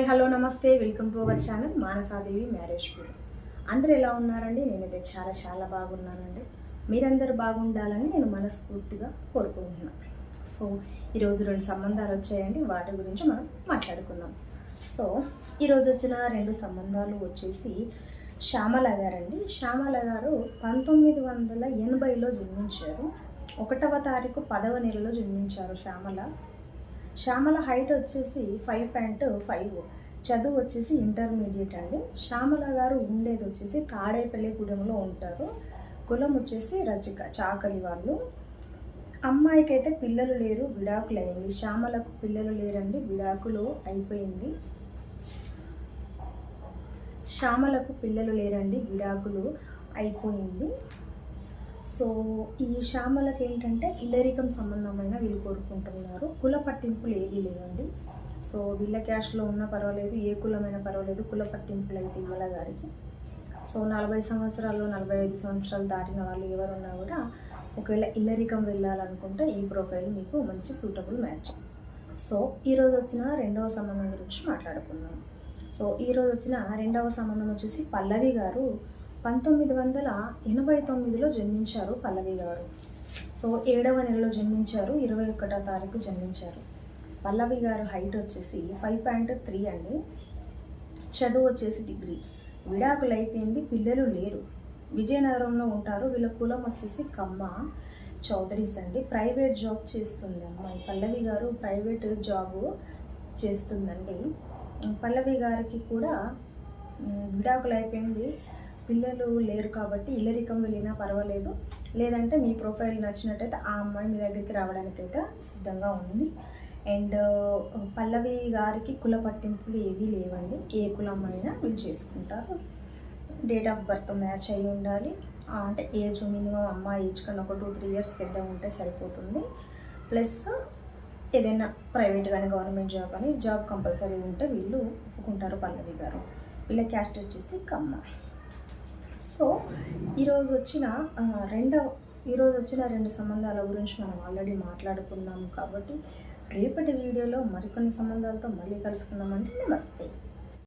Hi hello నమస్తే. Welcome to our channel Manasadevi marriage bureau అందరూ ఎలా ఉన్నారండి? నేనైతే చాలా చాలా బాగున్నానండి. మీరందరూ బాగుండాలని నేను మనస్ఫూర్తిగా కోరుకుంటున్నాను. సో ఈరోజు రెండు సంబంధాలు వచ్చాయండి. వాటి గురించి మనం మాట్లాడుకుందాం. సో ఈరోజు వచ్చిన రెండు సంబంధాలు వచ్చేసి శ్యామల గారండి. శ్యామల గారు పంతొమ్మిది వందల ఎనభైలో జన్మించారు. ఒకటవ తారీఖు పదవ నెలలో జన్మించారు శ్యామల. శ్యామల హైట్ వచ్చేసి ఫైవ్ పాయింట్ ఫైవ్. చదువు వచ్చేసి ఇంటర్మీడియట్ అండి. శ్యామల గారు ఉండేది వచ్చేసి తాడేపల్లిగూడెంలో ఉంటారు. కులం వచ్చేసి రజిక చాకలి వాళ్ళు. అమ్మాయికి అయితే పిల్లలు లేరు విడాకులు అయింది శ్యామలకు పిల్లలు లేరండి విడాకులు అయిపోయింది. శ్యామలకు పిల్లలు లేరండి విడాకులు అయిపోయింది. సో ఈ శ్యామలకు ఏంటంటే ఇల్లరికం సంబంధమైన వీళ్ళు కోరుకుంటున్నారు. కుల పట్టింపులు ఏవీ లేవండి సో వీళ్ళ క్యాష్లో ఉన్నా పర్వాలేదు ఏ కులమైన పర్వాలేదు కుల పట్టింపులు అయితే ఇవ్వాల గారికి. సో నలభై సంవత్సరాలు నలభై ఐదు సంవత్సరాలు దాటిన వాళ్ళు ఎవరున్నా కూడా ఒకవేళ ఇల్లరికం వెళ్ళాలనుకుంటే ఈ ప్రొఫైల్ మీకు మంచి సూటబుల్ మ్యాచ్. సో ఈరోజు వచ్చిన రెండవ సంబంధం గురించి మాట్లాడుకుందాం. సో ఈరోజు వచ్చిన రెండవ సంబంధం వచ్చేసి పల్లవి గారు పంతొమ్మిది వందల ఎనభై తొమ్మిదిలో జన్మించారు పల్లవి గారు. సో ఏడవ నెలలో జన్మించారు ఇరవై ఒకటో తారీఖు జన్మించారు. పల్లవి గారు హైట్ వచ్చేసి ఫైవ్ పాయింట్ త్రీ అండి. చదువు వచ్చేసి డిగ్రీ. విడాకులు అయిపోయింది పిల్లలు లేరు. విజయనగరంలో ఉంటారు వీళ్ళ కులం వచ్చేసి కమ్మ చౌదరీస్ అండి. ప్రైవేట్ జాబ్ చేస్తుంది అమ్మాయి. పల్లవి గారు ప్రైవేట్ జాబ్ చేస్తుందండి. పల్లవి గారికి కూడా విడాకులు అయిపోయింది. పిల్లలు లేరు కాబట్టి ఇల్లరికం వెళ్ళినా పర్వాలేదు. లేదంటే మీ ప్రొఫైల్ నచ్చినట్టయితే ఆ అమ్మాయి మీ దగ్గరికి రావడానికి అయితే సిద్ధంగా ఉంది. అండ్ పల్లవి గారికి కుల పట్టింపులు ఏవీ లేవండి. ఏ కులం అయినా వీళ్ళు చేసుకుంటారు. డేట్ ఆఫ్ బర్త్ మ్యాచ్ అయి ఉండాలి. అంటే ఏజ్ మినిమం అమ్మాయి ఏజ్ కన్నా ఒక టూ త్రీ ఇయర్స్ పెద్ద ఉంటే సరిపోతుంది. ప్లస్ ఏదైనా ప్రైవేట్ కానీ గవర్నమెంట్ జాబ్ కానీ జాబ్ కంపల్సరీ ఉంటే వీళ్ళు ఒప్పుకుంటారు పల్లవి గారు. వీళ్ళ క్యాస్ట్ వచ్చేసి కమ్మ. సో ఈరోజు వచ్చిన రెండవ ఈరోజు వచ్చిన రెండు సంబంధాల గురించి మనం ఆల్రెడీ మాట్లాడుకున్నాము కాబట్టి రేపటి వీడియోలో మరికొన్ని సంబంధాలతో మళ్ళీ కలుసుకుందామంటే నమస్తే.